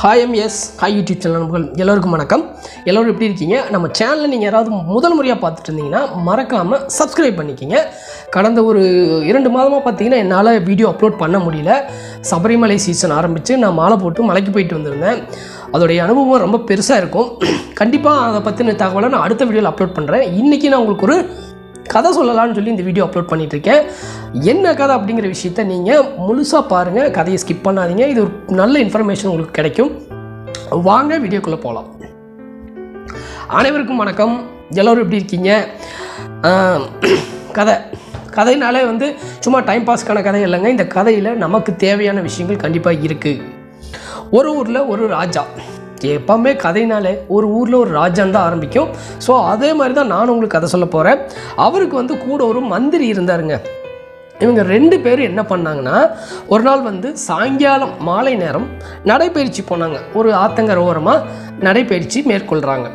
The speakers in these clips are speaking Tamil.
Hi MS hi YouTube channel நண்பர்கள். எல்லோருக்கும் வணக்கம். எல்லோரும் எப்படி இருக்கீங்க? நம்ம சேனலில் நீங்கள் யாராவது முதல் முறையாக பார்த்துட்டு இருந்தீங்கன்னா மறக்காமல் சப்ஸ்கிரைப் பண்ணிக்கிங்க. கடந்த ஒரு இரண்டு மாதமாக பார்த்தீங்கன்னா என்னால் வீடியோ அப்லோட் பண்ண முடியல. சபரிமலை சீசன் ஆரம்பித்து நான் மாலை போட்டு மலைக்கு போயிட்டு வந்திருந்தேன். அதோடைய அனுபவம் ரொம்ப பெருசாக இருக்கும். கண்டிப்பாக அதை பற்றின தகவலை நான் அடுத்த வீடியோவில் அப்லோட் பண்ணுறேன் இன்றைக்கி நான் உங்களுக்கு ஒரு கதை சொல்லலாம்னு சொல்லி இந்த வீடியோ அப்லோட் பண்ணிகிட்ருக்கேன் என்ன கதை அப்படிங்கிற விஷயத்த நீங்கள் முழுசாக பாருங்கள் கதையை ஸ்கிப் பண்ணாதீங்க. இது ஒரு நல்ல இன்ஃபர்மேஷன் உங்களுக்கு கிடைக்கும். வாங்க வீடியோக்குள்ளே போகலாம் அனைவருக்கும் வணக்கம். எல்லோரும் எப்படி இருக்கீங்க? கதை. கதைனாலே வந்து சும்மா டைம் பாஸ்க்கான கதை இல்லைங்க. இந்த கதையில் நமக்கு தேவையான விஷயங்கள் கண்டிப்பாக இருக்குது ஒரு ஊரில் ஒரு ராஜா எப்பவுமே கதைனாலே ஒரு ஊரில் ஒரு ராஜான் தான் ஆரம்பிக்கும். ஸோ அதே மாதிரி தான் நான் உங்களுக்கு கதை சொல்ல போகிறேன் அவருக்கு வந்து கூட ஒரு மந்திரி இருந்தாருங்க. இவங்க ரெண்டு பேரும் என்ன பண்ணாங்கன்னா ஒரு நாள் வந்து சாயங்காலம் மாலை நேரம் நடைப்பயிற்சி போனாங்க. ஒரு ஆத்தங்கர ஓரமாக நடைப்பயிற்சி மேற்கொள்கிறாங்க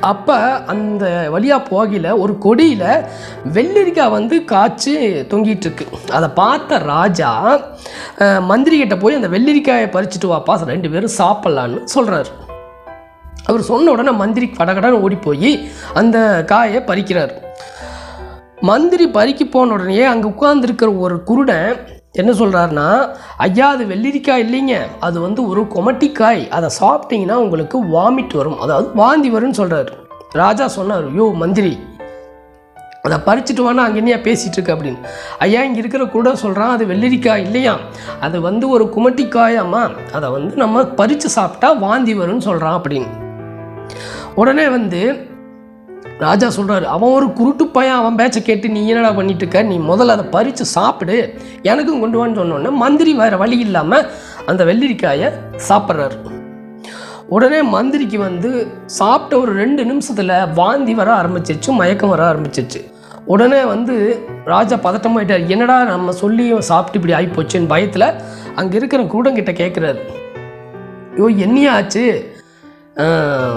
அப்போ அந்த வழியாக போகையில் ஒரு கொடியில் வெள்ளரிக்காய் வந்து காய்ச்சி தொங்கிட்டு இருக்கு. அதை பார்த்த ராஜா அஹ், மந்திரி போய் அந்த வெள்ளரிக்காயை பறிச்சுட்டு வாப்பா ரெண்டு பேரும் சாப்பிட்லான்னு சொல்கிறாரு அவர் சொன்ன உடனே மந்திரி கடகடன்னு ஓடி போய் அந்த காயை பறிக்கிறார். மந்திரி பறிக்க போன உடனே அங்கே உட்கார்ந்துருக்கிற ஒரு குருடன் என்ன சொல்கிறாருன்னா ஐயா அது வெள்ளரிக்காய் இல்லைங்க. அது வந்து ஒரு கொமட்டிக்காய். அதை சாப்பிட்டீங்கன்னா உங்களுக்கு வாமிட் வரும். அதாவது வாந்தி வரும்னு சொல்கிறாரு ராஜா சொன்னார் யோ மந்திரி அதை பறிச்சுட்டு வானா அங்கே என்னையா பேசிகிட்டு இருக்கு? அப்படின்னு. ஐயா இங்கே இருக்கிற கூட சொல்கிறான் அது வெள்ளரிக்காய் இல்லையா? அது வந்து ஒரு குமட்டிக்காயாம்மா அதை வந்து நம்ம பறித்து சாப்பிட்டா வாந்தி வரும்னு சொல்கிறான் அப்படின்னு. உடனே வந்து ராஜா சொல்கிறாரு அவன் ஒரு குருட்டு பையன் அவன் பேச்சை கேட்டு நீ என்னடா பண்ணிட்டு இருக்க? நீ முதல்ல அதை பறித்து சாப்பிடு. எனக்கும் கொண்டு வான்னு சொன்னோன்னே மந்திரி வேறு வழி இல்லாமல் அந்த வெள்ளரிக்காயை சாப்பிட்றாரு. உடனே மந்திரிக்கு வந்து சாப்பிட்ட ஒரு ரெண்டு நிமிஷத்தில் வாந்தி வர ஆரம்பிச்சிருச்சு மயக்கம் வர ஆரம்பிச்சிச்சு உடனே வந்து ராஜா பதட்டமாயிட்டார் என்னடா நம்ம சொல்லி சாப்பிட்டு இப்படி ஆகிப்போச்சுன்னு பயத்தில் அங்கே இருக்கிற கூடங்கிட்ட கேட்குறாரு ஐயோ என்னையாச்சு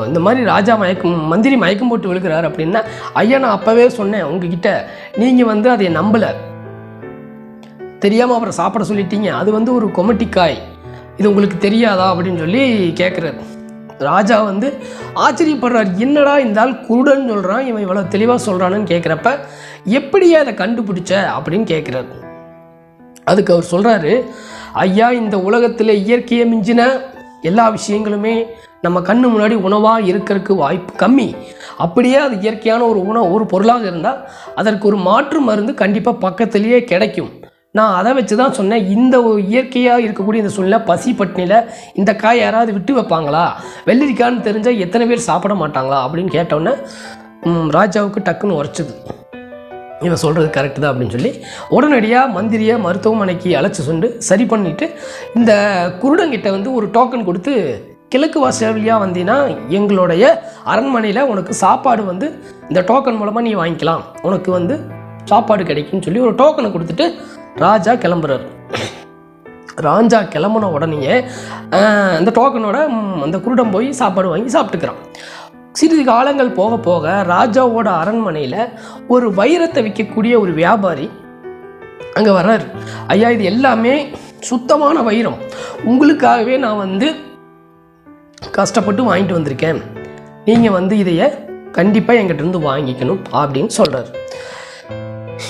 இந்த மாதிரி ராஜா மயக்கம் மந்திரி மயக்கம் போட்டு விழுகிறார் அப்படின்னா ஐயா நான் அப்போவே சொன்னேன் உங்ககிட்ட. நீங்கள் வந்து அதை நம்பலை. தெரியாமல் அவரை சாப்பிட சொல்லிட்டீங்க. அது வந்து ஒரு கொமட்டிக்காய். இது உங்களுக்கு தெரியாதா அப்படின்னு சொல்லி கேட்குறாரு ராஜா வந்து ஆச்சரியப்படுறார். என்னடா இந்த ஆள் குருடன் சொல்கிறான் இவன் இவ்வளோ தெளிவாக சொல்கிறானுன்னு கேட்குறப்ப எப்படியே அதை கண்டுபிடிச்ச அப்படின்னு கேட்குறாரு அதுக்கு அவர் சொல்கிறாரு ஐயா இந்த உலகத்தில் இயற்கையை மிஞ்சின எல்லா விஷயங்களுமே நம்ம கண்ணு முன்னாடி உணவாக இருக்கிறதுக்கு வாய்ப்பு கம்மி. அப்படியே அது இயற்கையான ஒரு உணவு ஒரு பொருளாக இருந்தால் அதற்கு ஒரு மாற்று மருந்து கண்டிப்பாக பக்கத்துலேயே கிடைக்கும். நான் அதை வச்சு தான் சொன்னேன். இந்த ஒரு இயற்கையாக இருக்கக்கூடிய இந்த சூழ்நிலை பசி பட்டினியில் இந்த காய் யாராவது விட்டு வைப்பாங்களா? வெள்ளரிக்கான்னு தெரிஞ்சால் எத்தனை பேர் சாப்பிட மாட்டாங்களா? அப்படின்னு கேட்டோன்னே ராஜாவுக்கு டக்குன்னு உரைச்சிது. இவன் சொல்கிறது கரெக்டு தான் அப்படின்னு சொல்லி உடனடியாக மந்திரியை மருத்துவமனைக்கு அழைச்சி சொண்டு சரி பண்ணிவிட்டு இந்த குருடங்கிட்ட வந்து ஒரு டோக்கன் கொடுத்து கிழக்கு வாசல் வழியாக வந்தீங்கன்னா எங்களுடைய அரண்மனையில் உனக்கு சாப்பாடு வந்து இந்த டோக்கன் மூலமாக நீ வாங்கிக்கலாம். உனக்கு வந்து சாப்பாடு கிடைக்கும்னு சொல்லி ஒரு டோக்கனை கொடுத்துட்டு ராஜா கிளம்புறாரு. ராஜா கிளம்புன உடனேயே அந்த டோக்கனோட அந்த குருடம் போய் சாப்பாடு வாங்கி சாப்பிட்டுக்கிறான். சிறிது காலங்கள் போக போக ராஜாவோட அரண்மனையில் ஒரு வைரத்தை விற்கக்கூடிய ஒரு வியாபாரி அங்கே வர்றாரு. ஐயா இது எல்லாமே சுத்தமான வைரம். உங்களுக்காகவே நான் வந்து கஷ்டப்பட்டு வாங்கிட்டு வந்திருக்கேன். நீங்கள் வந்து இதைய கண்டிப்பாக என்கிட்டருந்து வாங்கிக்கணும் அப்படின்னு சொல்கிறார்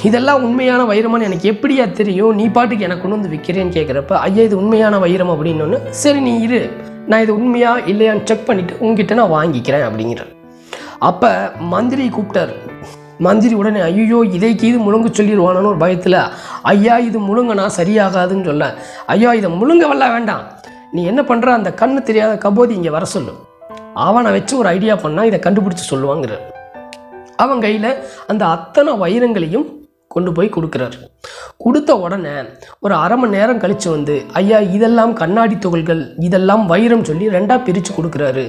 இதெல்லாம் உண்மையான வைரமானு எனக்கு எப்படியா தெரியும்? நீ பாட்டுக்கு எனக்கு கொண்டு வந்து விற்கிறேன்னு கேட்குறப்ப ஐயா இது உண்மையான வைரம் அப்படின்னு சரி நீ இரு. நான் இது உண்மையா இல்லையான்னு செக் பண்ணிவிட்டு உங்ககிட்ட நான் வாங்கிக்கிறேன் அப்படிங்கிறார். அப்போ மந்திரி கூப்பிட்டார். மந்திரி உடனே ஐயோ இதைக்கு இது முழுங்க சொல்லிடுவானு ஒரு பயத்தில் ஐயா இது முழுங்கனா சரியாகாதுன்னு சொல்ல. ஐயா இதை முழுங்க வரல வேண்டாம். நீ என்ன பண்ணுற அந்த கண்ணு தெரியாத கபோதி இங்கே வர சொல்லு. அவனை வச்சு ஒரு ஐடியா பண்ணால் இதை கண்டுபிடிச்சி சொல்லுவாங்கிறார். அவன் கையில் அந்த அத்தனை வைரங்களையும் கொண்டு போய் கொடுக்குறாரு. கொடுத்த உடனே ஒரு அரை மணி நேரம் கழித்து வந்து ஐயா இதெல்லாம் கண்ணாடி துகள்கள் இதெல்லாம் வைரம் சொல்லி ரெண்டாக பிரித்து கொடுக்குறாரு.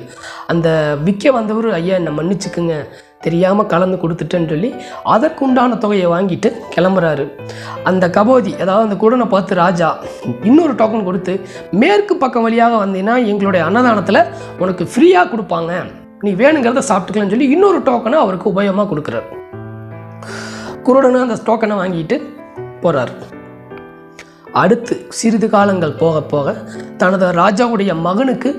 அந்த விற்க வந்தவர் ஐயா என்னை மன்னிச்சுக்குங்க. தெரியாமல் கலந்து கொடுத்துட்டேன்னு சொல்லி அதற்குண்டான தொகையை வாங்கிட்டு கிளம்புறாரு. அந்த கபோதி அதாவது அந்த குடனை பார்த்து ராஜா இன்னொரு டோக்கன் கொடுத்து மேற்கு பக்கம் வழியாக வந்தீங்கன்னா எங்களுடைய அன்னதானத்தில் உனக்கு ஃப்ரீயாக கொடுப்பாங்க. நீ வேணுங்கிறத சாப்பிட்டுக்கலாம்னு சொல்லி இன்னொரு டோக்கனை அவருக்கு உபயோகமாக கொடுக்குறாரு. குருடனும் அந்த டோக்கனை வாங்கிட்டு போகிறார் அடுத்து சிறிது காலங்கள் போக போக தனது ராஜாவுடைய மகனுக்கு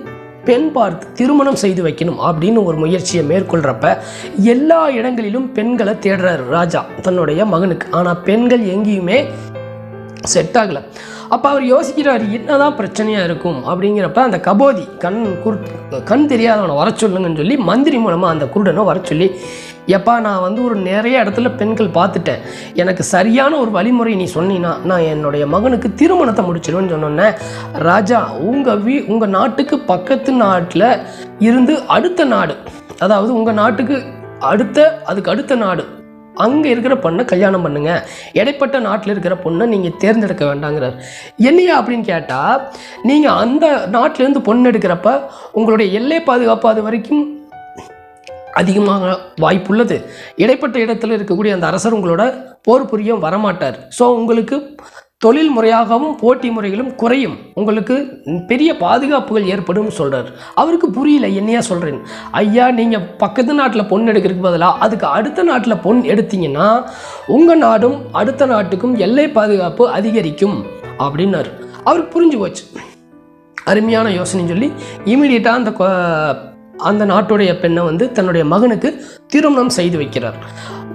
பெண் பார்த்து திருமணம் செய்து வைக்கணும் அப்படின்னு ஒரு முயற்சியை மேற்கொள்கிறப்ப எல்லா இடங்களிலும் பெண்களை தேடுறாரு ராஜா தன்னுடைய மகனுக்கு. ஆனால் பெண்கள் எங்கேயுமே செட் ஆகலை. அப்போ அவர் யோசிக்கிறார் என்னதான் பிரச்சனையாக இருக்கும் அப்படிங்கிறப்ப அந்த கபோதி கண் குரு கண் தெரியாதவனை வர சொல்லுங்கன்னு சொல்லி மந்திரி மூலமாக அந்த குருடனை வர சொல்லி எப்பா நான் வந்து ஒரு நிறைய இடத்துல பெண்கள் பார்த்துட்டேன். எனக்கு சரியான ஒரு வழிமுறை நீ சொன்னீன்னா நான் என்னுடைய மகனுக்கு திருமணத்தை முடிச்சிடுவேன்னு சொன்னோன்னே ராஜா உங்கள் வீ உங்கள் நாட்டுக்கு பக்கத்து நாட்டில் இருந்து அடுத்த நாடு அதாவது உங்கள் நாட்டுக்கு அடுத்த அதுக்கு அடுத்த நாடு அங்கே இருக்கிற பொண்ணை கல்யாணம் பண்ணுங்க. இடைப்பட்ட நாட்டில் இருக்கிற பொண்ணை நீங்கள் தேர்ந்தெடுக்க வேண்டாங்கிறார். என்னையா அப்படின்னு கேட்டால் நீங்கள் அந்த நாட்டிலேருந்து பொண்ணு எடுக்கிறப்ப உங்களுடைய எல்லை பாதுகாப்பு அது வரைக்கும் அதிகமாக வாய்ப்புள்ளது. இடைப்பட்ட இடத்துல இருக்கக்கூடிய அந்த அரசர் உங்களோட போர் புரியும் வரமாட்டார். ஸோ உங்களுக்கு தொழில் முறையாகவும் போட்டி முறைகளும் குறையும். உங்களுக்கு பெரிய பாதுகாப்புகள் ஏற்படும் சொல்கிறார் அவருக்கு புரியல என்னையா சொல்கிறேன் ஐயா நீங்கள் பக்கத்து நாட்டில் பொன் எடுக்கிறதுக்கு பதிலாக அதுக்கு அடுத்த நாட்டில் பொன் எடுத்தீங்கன்னா உங்கள் நாடும் அடுத்த நாட்டுக்கும் எல்லை பாதுகாப்பு அதிகரிக்கும் அப்படின்னார். அவருக்கு புரிஞ்சு போச்சு. அருமையான யோசனைன்னு சொல்லி இமீடியட்டாக அந்த கொ- அந்த நாட்டுடைய பெண்ணை வந்து தன்னுடைய மகனுக்கு திருமணம் செய்து வைக்கிறார்.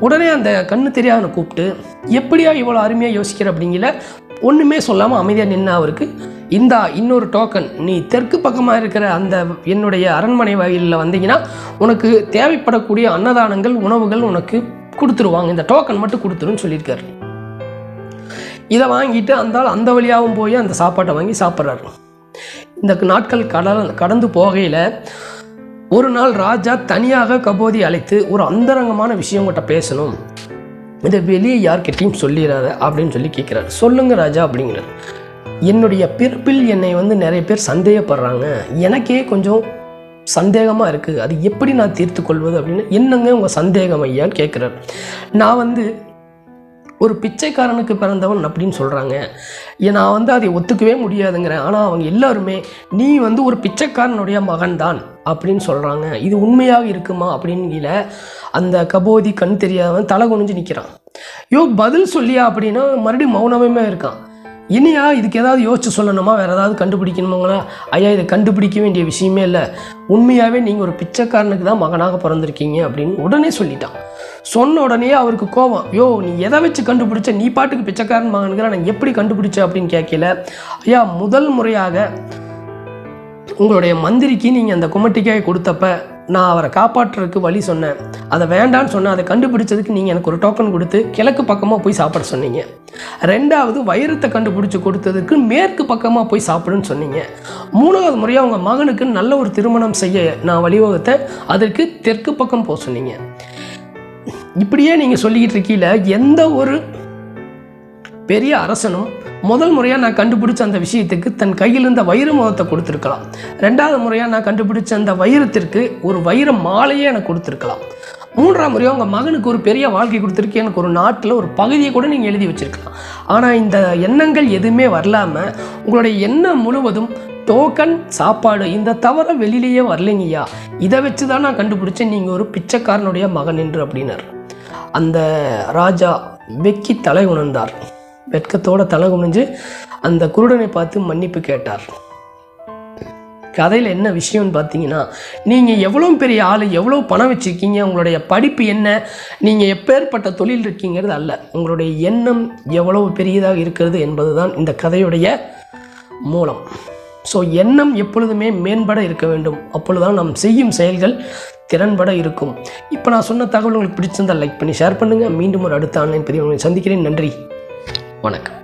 உடனே அந்த கண்ணு தெரியாதவனை கூப்பிட்டு எப்படியா இவ்வளோ அருமையாக யோசிக்கிற அப்படிங்கிற? ஒன்றுமே சொல்லாமல் அமைதியாக நின்று அவருக்கு இந்தா இன்னொரு டோக்கன் நீ தெற்கு பக்கமாக இருக்கிற அந்த என்னுடைய அரண்மனை வகையில் வந்தீங்கன்னா உனக்கு தேவைப்படக்கூடிய அன்னதானங்கள் உணவுகள் உனக்கு கொடுத்துருவாங்க. இந்த டோக்கன் மட்டும் கொடுத்துருன்னு சொல்லியிருக்காரு. இதை வாங்கிட்டு அந்த அந்த வழியாகவும் போய் அந்த சாப்பாட்டை வாங்கி சாப்பிட்றாரு. இந்த நாட்கள் கடல் கடந்து போகையில் ஒரு நாள் ராஜா தனியாக கபோதி அழைத்து ஒரு அந்தரங்கமான விஷயம் உங்கள்கிட்ட பேசணும். இதை வெளியே யார்கிட்டையும் சொல்லிடாத அப்படின்னு சொல்லி கேட்குறாரு. சொல்லுங்க ராஜா அப்படிங்கிறார். என்னுடைய பிறப்பில் என்னை வந்து நிறைய பேர் சந்தேகப்படுறாங்க. எனக்கே கொஞ்சம் சந்தேகமாக இருக்குது அது எப்படி நான் தீர்த்து கொள்வது அப்படின்னு என்னங்க உங்கள் சந்தேகம் ஐயான்னு கேட்குறாரு. நான் வந்து ஒரு பிச்சைக்காரனுக்கு பிறந்தவன் அப்படின்னு சொல்கிறாங்க நான் வந்து அதை ஒத்துக்கவே முடியாதுங்கிறேன். ஆனால் அவங்க எல்லாருமே நீ வந்து ஒரு பிச்சைக்காரனுடைய மகன்தான் அப்படின்னு சொல்கிறாங்க இது உண்மையாக இருக்குமா அப்படின்கிற அந்த கபோதி கண் தெரியாதவன் தலை குனிஞ்சு நிற்கிறான் யோ பதில் சொல்லியா? அப்படின்னா மறுபடியும் மௌனமே இருக்கான். இனியா இதுக்கு ஏதாவது யோசிச்சு சொல்லணுமா? வேறு ஏதாவது கண்டுபிடிக்கணுமாங்களா ஐயா இதை கண்டுபிடிக்க வேண்டிய விஷயமே இல்லை. உண்மையாகவே நீங்கள் ஒரு பிச்சைக்காரனுக்கு தான் மகனாக பிறந்திருக்கீங்க அப்படின்னு உடனே சொல்லிட்டான். சொன்ன உடனே அவருக்கு கோபம் யோ நீ எதை வச்சு கண்டுபிடிச்ச? நீ பாட்டுக்கு பிச்சைக்காரன் மகனுங்கிற நான் எப்படி கண்டுபிடிச்ச? அப்படின்னு கேட்கல. ஐயா முதல் முறையாக உங்களுடைய மந்திரிக்கு நீங்கள் அந்த குமட்டிக்காய் கொடுத்தப்ப நான் அவரை காப்பாற்றுறதுக்கு வழி சொன்னேன். அதை வேண்டான்னு சொன்னேன் அதை கண்டுபிடிச்சதுக்கு நீங்கள் எனக்கு ஒரு டோக்கன் கொடுத்து கிழக்கு பக்கமாக போய் சாப்பிட சொன்னீங்க. ரெண்டாவது வைரத்தை கண்டுபிடிச்சி கொடுத்ததுக்கு மேற்கு பக்கமாக போய் சாப்பிடுன்னு சொன்னீங்க. மூணாவது முறையாக உங்கள் மகனுக்கு நல்ல ஒரு திருமணம் செய்ய நான் வழிவகுத்தேன். அதற்கு தெற்கு பக்கம் போக சொன்னீங்க. இப்படியே நீங்கள் சொல்லிக்கிட்டு இருக்கீல எந்த ஒரு பெரிய அரசனும் முதல் முறையாக நான் கண்டுபிடிச்ச அந்த விஷயத்துக்கு தன் கையில் இருந்த வைர முகத்தை கொடுத்துருக்கலாம். ரெண்டாவது முறையாக நான் கண்டுபிடிச்ச அந்த வைரத்திற்கு ஒரு வைர மாலையே எனக்கு கொடுத்துருக்கலாம். மூன்றாம் முறையாக உங்கள் மகனுக்கு ஒரு பெரிய வாழ்க்கை கொடுத்துருக்கு. எனக்கு ஒரு நாட்டில் ஒரு பகுதியை கூட நீங்கள் எழுதி வச்சிருக்கலாம். ஆனால் இந்த எண்ணங்கள் எதுவுமே வரலாமல் உங்களுடைய எண்ணம் முழுவதும் டோக்கன் சாப்பாடு இந்த தவிர வெளியிலேயே வரலைங்கய்யா. இதை வச்சு தான் நான் கண்டுபிடிச்சேன். நீங்கள் ஒரு பிச்சைக்காரனுடைய மகன் என்று அப்படின்னார். அந்த ராஜா வெக்கி தலை உணர்ந்தார். வெட்கத்தோட தலை குனிஞ்சு அந்த குருடனை பார்த்து மன்னிப்பு கேட்டார். கதையில் என்ன விஷயம்னு பார்த்தீங்கன்னா நீங்கள் எவ்வளோ பெரிய ஆள் எவ்வளோ பணம் வச்சுருக்கீங்க உங்களுடைய படிப்பு என்ன நீங்கள் எப்பேற்பட்ட தொழில் இருக்கீங்கிறது அல்ல. உங்களுடைய எண்ணம் எவ்வளவு பெரியதாக இருக்கிறது என்பது தான் இந்த கதையுடைய மூலம். ஸோ எண்ணம் எப்பொழுதுமே மேம்பட இருக்க வேண்டும். அப்பொழுதுதான் நாம் செய்யும் செயல்கள் திறன்பட இருக்கும். இப்போ நான் சொன்ன தகவல் உங்களுக்கு பிடிச்சிருந்தால் லைக் பண்ணி ஷேர் பண்ணுங்கள் மீண்டும் ஒரு அடுத்த ஆன்லைன் பதிவு உங்களை சந்திக்கிறேன். நன்றி. வணக்கம்.